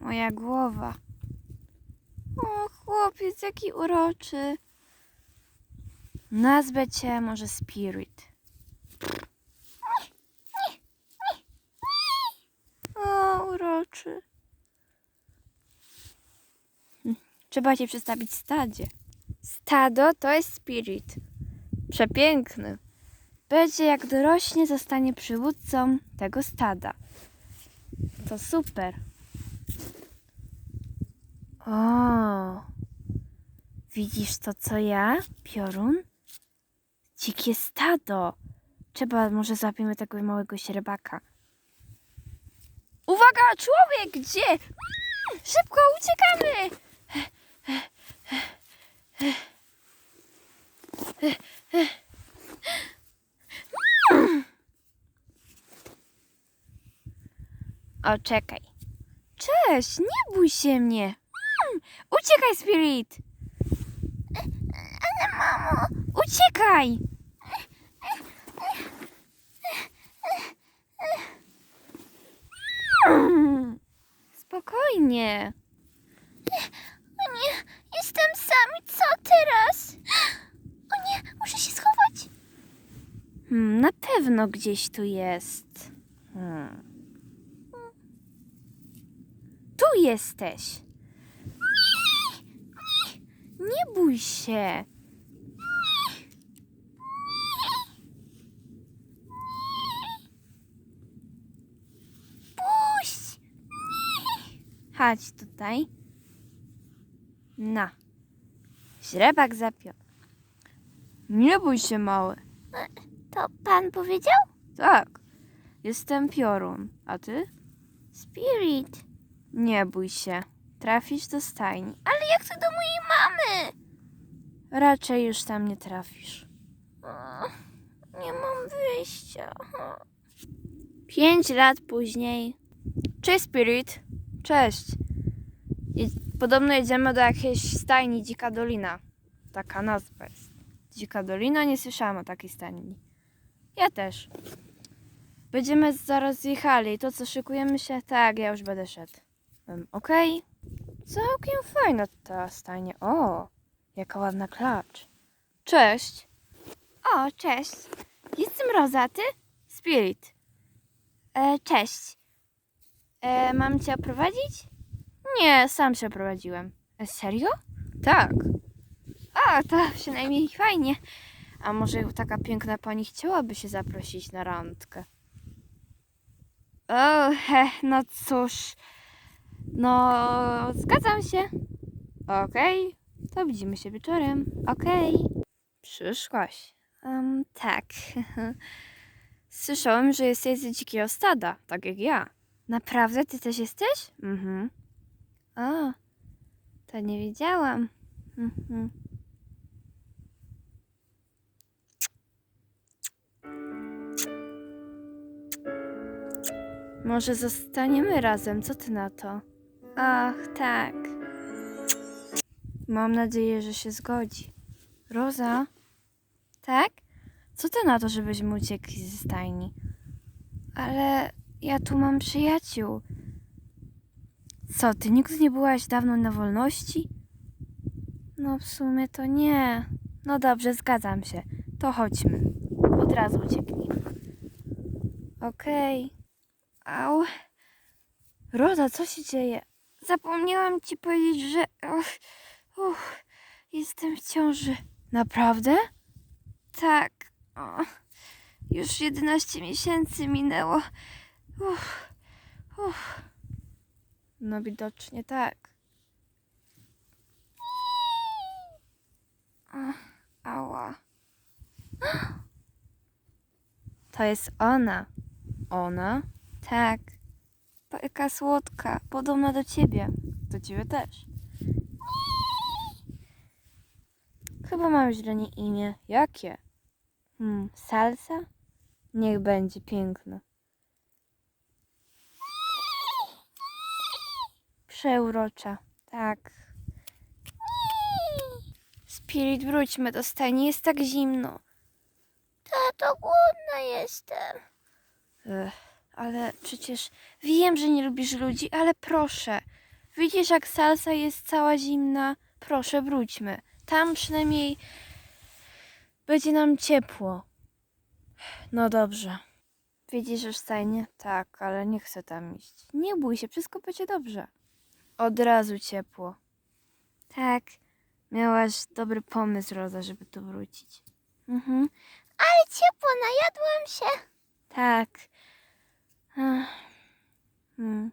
moja głowa. O, chłopiec, jaki uroczy. Nazwę cię może Spirit. O, uroczy. Trzeba cię przedstawić stadzie. Stado to jest Spirit. Przepiękny. Będzie jak dorośnie, zostanie przywódcą tego stada. To super. O, widzisz to co ja, piorun? Dzikie stado. Trzeba, może złapiemy tego małego sierbaka. Uwaga, człowiek, gdzie? Szybko, uciekamy! O, czekaj. Cześć, nie bój się mnie. Mm, uciekaj, Spirit. Ale mamo, uciekaj. Mm, Spokojnie. O nie, jestem sam i co teraz? O nie, muszę się schować. Hmm, na pewno gdzieś tu jest. Hmm. Tu jesteś. Nie bój się. Puść. Chodź tutaj. Na. Źrebak zapiął. Nie bój się, mały. To pan powiedział? Tak. Jestem piorun. A ty? Spirit. Nie bój się. Trafisz do stajni. Ale jak to do mojej mamy? Raczej już tam nie trafisz. Nie mam wyjścia. Pięć lat później. Cześć, Spirit. Cześć. Podobno jedziemy do jakiejś stajni Dzika Dolina. Taka nazwa jest. Dzika Dolina? Nie słyszałam o takiej stajni. Ja też. Będziemy zaraz jechali. To co, szykujemy się? Tak, ja już będę szedł. Um, Okej. Całkiem fajna ta stajnia. O, jaka ładna klacz. Cześć. O, cześć. Jestem Roza, ty? Spirit. E, cześć. E, mam cię oprowadzić? Nie, sam się oprowadziłem. E, serio? Tak. A, to przynajmniej fajnie. A może taka piękna pani chciałaby się zaprosić na randkę? O, he, no cóż. No, zgadzam się. Okej, to widzimy się wieczorem. Okej. Przyszłaś. Um, tak. Słyszałem, że jesteś z dzikiego stada, tak jak ja. Naprawdę? Ty też jesteś? Mhm. O, to nie wiedziałam. Mhm. Może zostaniemy razem, co ty na to? Ach, tak. Mam nadzieję, że się zgodzi. Roza? Tak? Co ty na to, żebyśmy uciekli ze stajni? Ale ja tu mam przyjaciół. Co, ty nigdy nie byłaś dawno na wolności? No w sumie to nie. No dobrze, zgadzam się. To chodźmy. Od razu ucieknijmy. Okej. Au. Roza, co się dzieje? Zapomniałam ci powiedzieć, że. Uff, uff, jestem w ciąży. Naprawdę? Tak. O, już 11 miesięcy minęło. Uff, uff. No widocznie tak. Ała. To jest ona. Ona? Tak. Taka słodka, podobna do ciebie. Do ciebie też. Chyba mam źle nie imię. Jakie? Hmm, salsa? Niech będzie piękna. Przeurocza. Tak. Spirit, wróćmy do stajni. Jest tak zimno. Tato, głodna jestem. Ech, ale przecież wiem, że nie lubisz ludzi, ale proszę, Widzisz, jak salsa jest cała zimna? Proszę, wróćmy. Tam przynajmniej będzie nam ciepło. No dobrze. Widzisz już stajnie? Tak, ale nie chcę tam iść. Nie bój się, wszystko będzie dobrze. Od razu ciepło. Tak, miałaś dobry pomysł, Roza, żeby tu wrócić. Mhm. Ale ciepło, najadłam się. Tak. Ach. Hmm.